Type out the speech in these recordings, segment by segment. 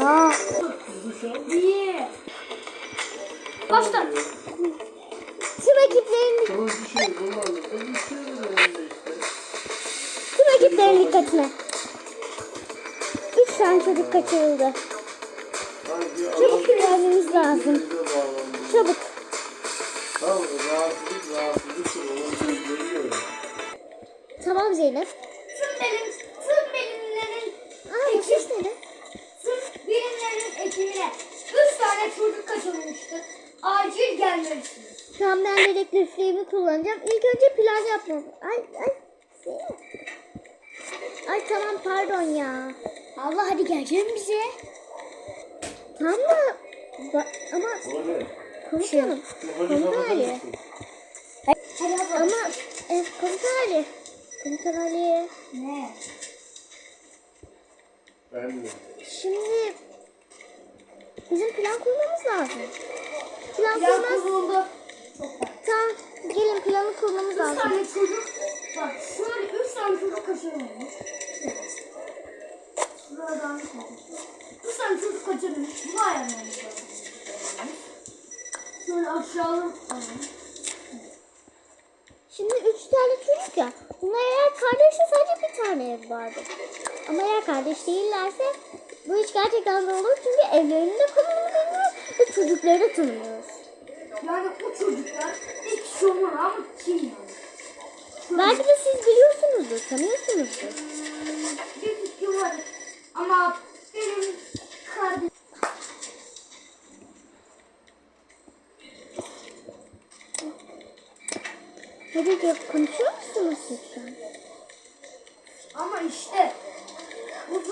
ya. Bir. Başla. Tüm ekiplerin, şey şey tüm ekiplerin dikkatine. Üç tane çocuk kaçırıldı. Çabuk gelmemiz lazım. Çabuk. Tamam Zeynep. Tamam ben dedektifliğimi kullanacağım. İlk önce plan yapmam. Ay ay. Ay tamam pardon ya. Allah hadi geleceğim bize. Tamam da ba- ama. Hadi Komutan Ali. Ama e, komutan Ali. Komutan Ali. Ne? Ben de. Şimdi bizim plan kurmamız lazım. Plan Plan kurmaz. kuruldu. Tamam gelin planı kurmamız Üç lazım. tane çocuk, bak şöyle üç tane çocuk kaçırılmış. Şuradan Üç tane çocuk kaçırılmış. Bunu ayarlamamız lazım. Şöyle alalım. Şimdi üç tane çocuk ya. Bunlar eğer kardeşse sadece bir tane ev vardı. Ama eğer kardeş değillerse bu iş gerçekten zor olur. Çünkü evlerinde konumunu bilmiyoruz ve çocukları da tanımıyoruz. Yani o çocuklar bir kişi olmalı ama kim yani? Belki de siz biliyorsunuzdur, tanıyorsunuzdur. Bir fikrim var. Ama benim kardeşim Hadi gel konuşuyor musunuz lütfen? ama işte bu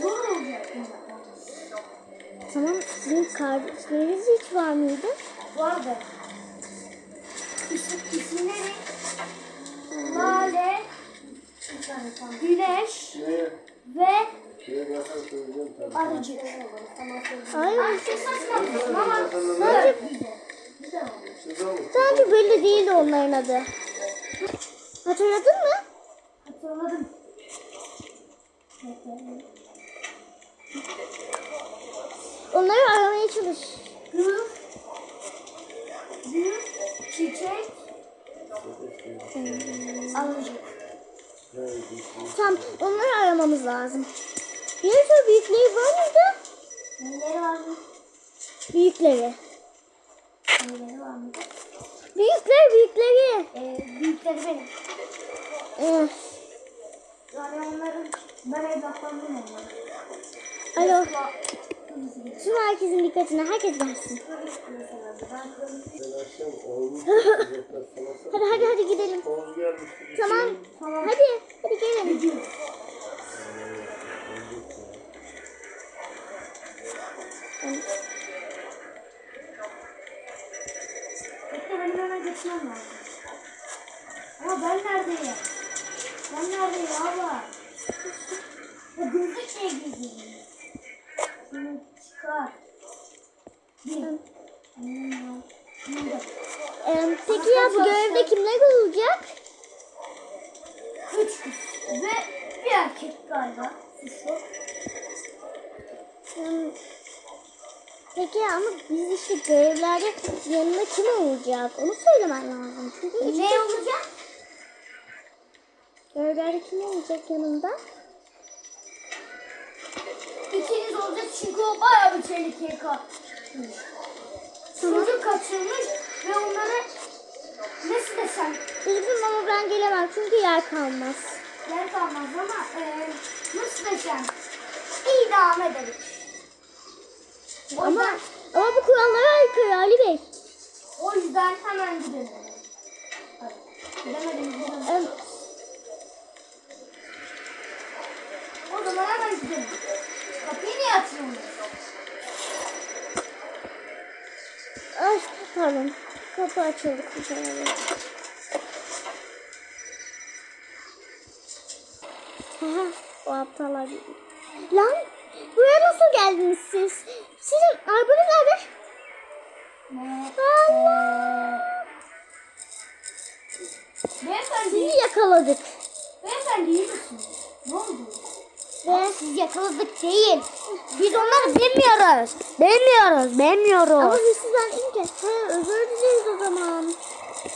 zor olacak. Tamam, sizin kardeşleriniz hiç var mıydı? Vardı. İsim, isimleri Lale, Güneş ve. Arıcık. Çok saçma ama belli değildi onların adı. Hatırladın mı? Hatırladım. Onları aramaya çalış. Gül, arıcık. Tamam, onları aramamız lazım. Diğer büyükleri var mıydı? Neleri var mı? Büyükleri. Neleri var mı? Büyükler, büyükleri. Ee, büyükleri benim. Ee, Yani onların, ben evlatlandım onlara. alo, Mesela. Tüm herkesin dikkatine, herkes gelsin. Hadi hadi hadi gidelim. Gelmişti. Tamam, Tamam. hadi, hadi gelin. Geçmem lazım. Ama ben neredeyim? Ben neredeyim abla? Ya gözlük niye giydim? Bir. Ee, peki ya bu görevde kimler olacak? Üç kız ve bir erkek galiba. Hmm, Peki ama biz işte görevlerde yanında kim olacak? Onu söylemen lazım. Çünkü Ne olacak? görevlerde kim olacak yanında? Olacak çünkü o bayağı bir tehlikeye. Tamam. Çocuk kaçırmış ve onları nasıl desem Üzgünüm ama ben gelemem çünkü yer kalmaz. yer kalmaz ama e, nasıl desem idam edelim. O Ama yüzden, ama bu kurallara aykırı Ali Bey. o yüzden hemen gidelim. Gidemedim gidemedim. Ee, O zaman hemen gidelim. Kapıyı niye ay pardon. Kapı açıldı kucağına. Aha, o aptallar. Lan buraya nasıl geldiniz siz? Sizin arabanız nerede? Ne? Allah. Beyefendi, Sizi yakaladık. beyefendi iyi misiniz? Ne oldu? Ve siz yakaladık değil. Biz onları bir Beğenmiyoruz. Beğenmiyoruz. Ama hırsızdan ince. He özür dileriz o zaman.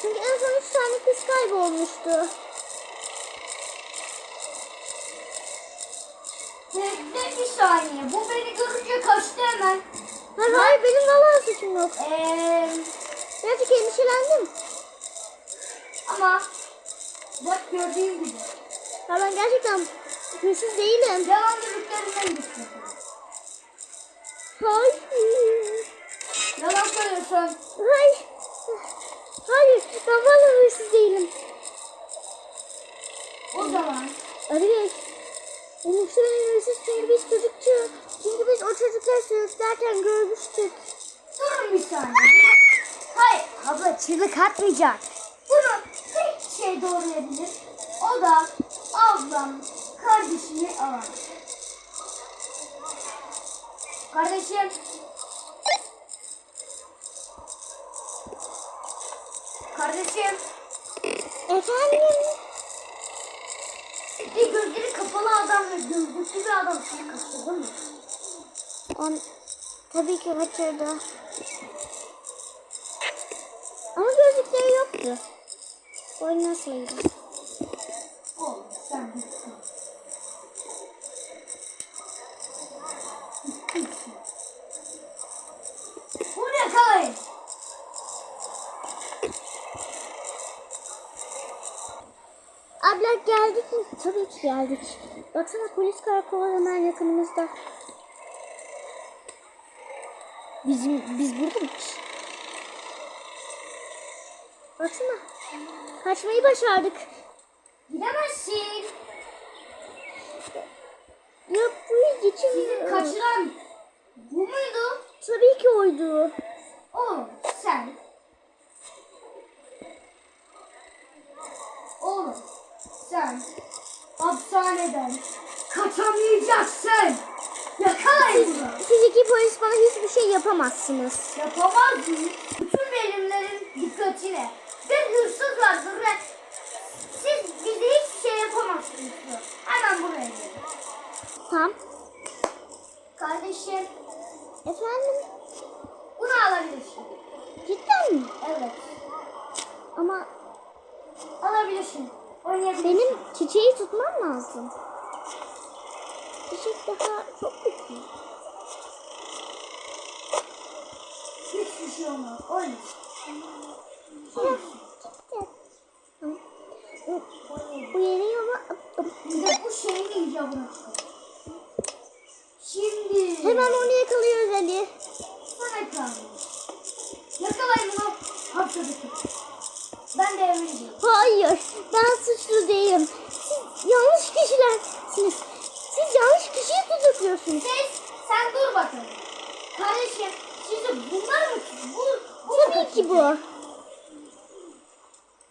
Çünkü en son üç tane kız kaybolmuştu. Bekle bir saniye. Bu beni görünce kaçtı hemen. Hayır hayır benim vallahi suçum yok. Eee Birazcık endişelendim. ama bak gördüğün gibi. Ya ben gerçekten hırsız değilim. Yalan dürüklerinden gitti. Hayır. Yalan söylüyorsun. Hayır. Hayır ben vallahi hırsız değilim. O zaman Arıyor. Bu muhtemelen hırsız çünkü biz çocukçu. Çünkü biz o çocukları sürüklerken görmüştük. durun bir saniye. Hayır. Abla çığlık atmayacak. Bunu tek şey doğrayabilir. O da ablam kardeşini alan. Kardeşim. Kardeşim. Efendim? Bir gözleri kapalı adam ve gözlüklü bir adam seni kaçırdı mı? On, tabii ki kaçırdı. Ama gözlükleri yoktu. Oynasaydı. Oğlum sen bittin. Bittin. Bunu yakalayın. Abla geldik mi? Tabii ki geldik. Baksana polis karakolu hemen yakınımızda. Bizim, biz burada mıyız? Baksana. Kaçmayı başardık. Gidemezsin. Ya bu geçemiyor. kaçıran bu muydu? Tabii ki oydu. Oğlum sen. Oğlum sen hapishaneden kaçamayacaksın. Yakalayın bunu. Siz iki polis bana hiçbir şey yapamazsınız. Yapamaz mı? Bütün verimlerin dikkatine. Bir hırsız vardır ve siz bize hiçbir şey yapamazsınız. Hemen buraya gelin. Tamam. Kardeşim Efendim? bunu alabilirsin. Cidden mi? Evet. Ama Alabilirsin. Oynayabilirsin. benim çiçeği tutmam lazım. Çiçek daha çok küçük. Hiçbir şey olmaz. Oyna. Tamam. Bu yere yola... Bir de bu şeyin icabına. Şimdi. Hemen onu yakalıyoruz Ali. Son ekranı. Yakalayın. Hapse tutun. Ben de eve gidiyorum. Hayır, ben suçlu değilim. Siz yanlış kişilersiniz. Siz yanlış kişiyi tutukluyorsunuz. Ses, sen dur bakalım. Kardeşim, sizi bunlar mı? Bu, bu Tabii ki bu.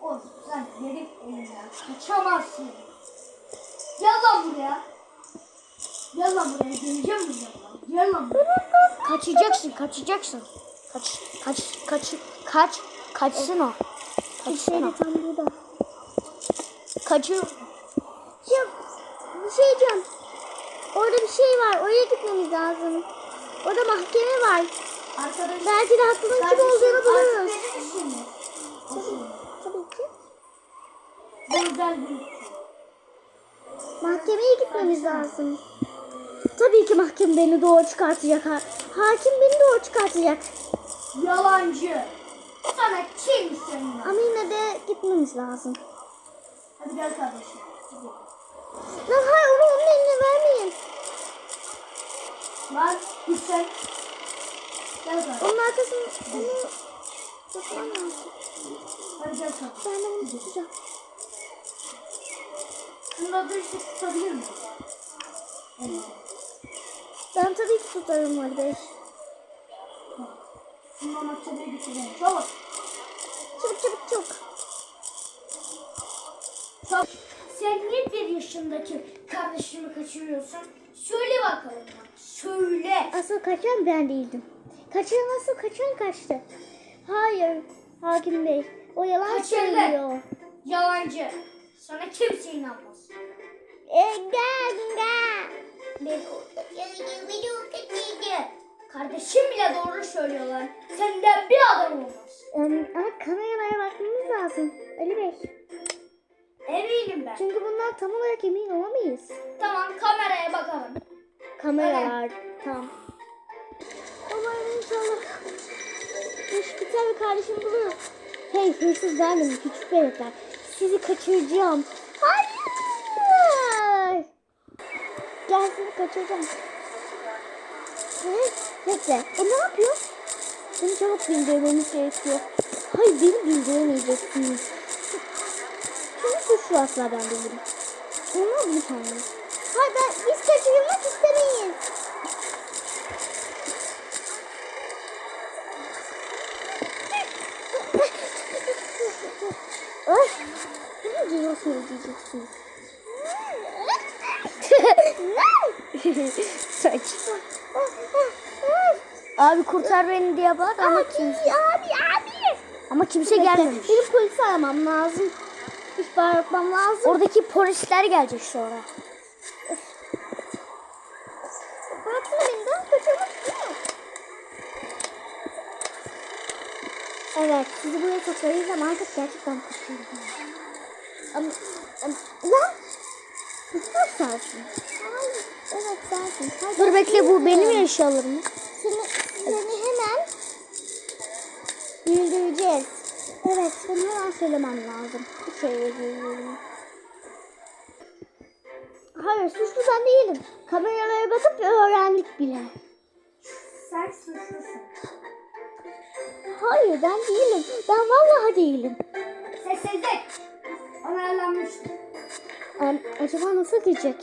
Of, sen herif elinden kaçamazsın. Gel lan buraya. Gel lan buraya, geleceğim buraya. Gel lan buraya. Kaçacaksın, kaçacaksın. Kaç, kaç, kaç, kaç, kaçsın o. Kaçsın Şöyle o. tam burada. Kaçıyor. Ya bir şey diyeceğim. Orada bir şey var. Oraya gitmemiz lazım. Orada mahkeme var. Arkadaş, Belki de haklının kim olduğunu buluruz. işim. Tabii ki. Bir Mahkemeye gitmemiz lazım. Tabii ki mahkeme beni doğru çıkartacak. Ha- Hakim beni doğru çıkartacak. yalancı. Sana kimsin lan? Ama yine de gitmemiz lazım. Hadi gel kardeşim. Lan hayır onu onun eline vermeyin. Lan git sen. Gel kardeşim. Onun arkasını onu tutmam lazım. Hadi gel kardeşim. Ben de bunu tutacağım. Şunu da bir şey tutabilir miyim? Evet. Ben tabii ki tutarım kardeş. Şunu da maktabeye götürelim. Çabuk. Çabuk çabuk çabuk. Sen niye bir yaşındaki kardeşimi kaçırıyorsun? Söyle bakalım. bak, Söyle. Asıl kaçan ben değildim. Kaçan asıl kaçan kaçtı. Hayır hakim bey. O yalan Kaçırdı. söylüyor. Yalancı. Sana kimse inanmaz. Enga enga. Beni orada beni kaçırdı. Kardeşim bile doğru söylüyor lan. Senden bir adam olmaz. Em, ama kameralara bakmamız lazım. Ali Bey. Eminim ben. Çünkü bundan tam olarak emin olamayız. Tamam kameraya bakalım. Kameralar. Tamam. Umarım inşallah. İş biter ve kardeşim bulur. Hey hırsız benim küçük veletler. Sizi kaçıracağım. Hayır. Gel seni kaçıracağım. Evet, bekle. O ne yapıyor? Beni çabuk bildirmemiz gerekiyor. Hayır beni bildiremeyeceksiniz. Çünkü suçlu asla ben değilim. Olmaz mı kendiniz? Hayır ben, biz kaçırılmak istemeyiz. Ay, bunu cevap ödeyeceksiniz. Saç. Abi kurtar beni diye bak ama Abi, kim abi, abi. ama kimse Bekle, gelmemiş. Benim polisi aramam lazım. İhbar etmem lazım. Oradaki polisler gelecek sonra. Bıraksana beni ben kaçırmak istemiyorum. Evet sizi buraya toplayız ama artık gerçekten kaçıyorum. Ama, ama, lan! Dur sensin. Hayır, evet sensin. Hayır, Dur bekle bu benim eşyalarım. Seni, seni hemen bildireceğiz. Evet, seni hemen söylemem lazım. Bir şey yazıyorum. Hayır, suçlu ben değilim. Kameralara bakıp öğrendik bile. Sen suçlusun. Hayır, ben değilim. Ben vallahi değilim. Sessizlik. Onaylanmıştır. Em, acaba nasıl gidecek?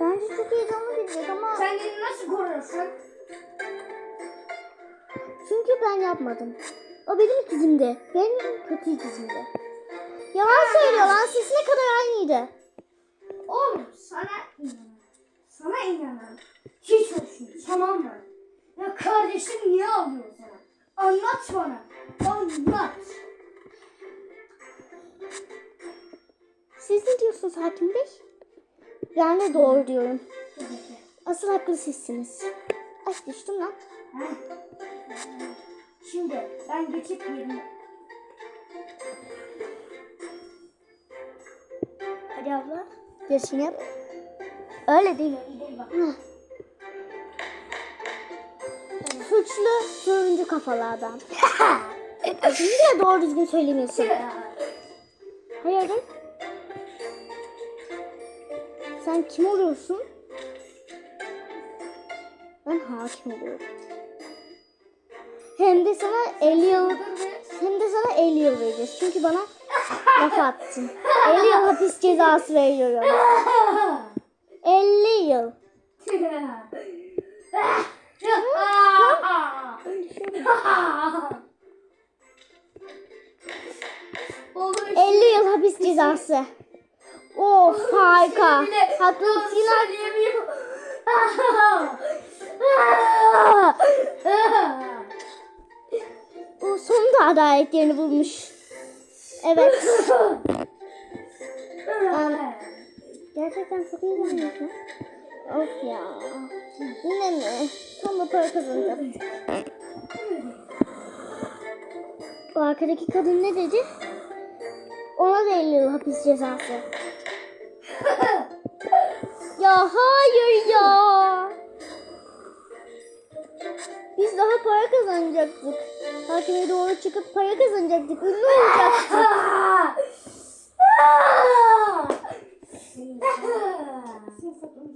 Bence çok heyecanlı gidecek ama... Kendini nasıl koruyorsun? Çünkü ben yapmadım. O benim ikizimdi. Benim kötü ikizimdi. Yalan söylüyor lan. Sesi ne kadar aynıydı. Oğlum sana inanan. Sana inanan. Hiç olsun. Tamam mı? Ya kardeşim niye ağlıyor sana? Anlat bana. Anlat. Siz ne diyorsunuz hakim bey? Ben de doğru diyorum. Asıl haklı sizsiniz. Ay düştüm lan. Ha? Şimdi ben geçip yerine. Hadi abla. Gerisini yap. Öyle değil. Bak. Suçlu turuncu kafalı adam. Şimdi de doğru düzgün söylemiyorsun. Hayırdır? Sen kim oluyorsun? Ben hakim oluyorum. Hem de sana 50 yıl hem de sana 50 yıl vereceğiz. Çünkü bana laf attın. 50 yıl hapis cezası veriyorum. 50 yıl. 50 yıl hapis cezası. Oh harika. Haklısın. söyleyemiyorum. Sonunda adalet yerini bulmuş. Evet. Gerçekten çok iyi oynuyorsun. Of ya. Yine mi? Tam da para kazanacağım. O arkadaki kadın ne dedi? Ona da 50 yıl hapis cezası. ya hayır ya. Biz daha para kazanacaktık. Hakime doğru çıkıp para kazanacaktık. Ünlü olacaktık.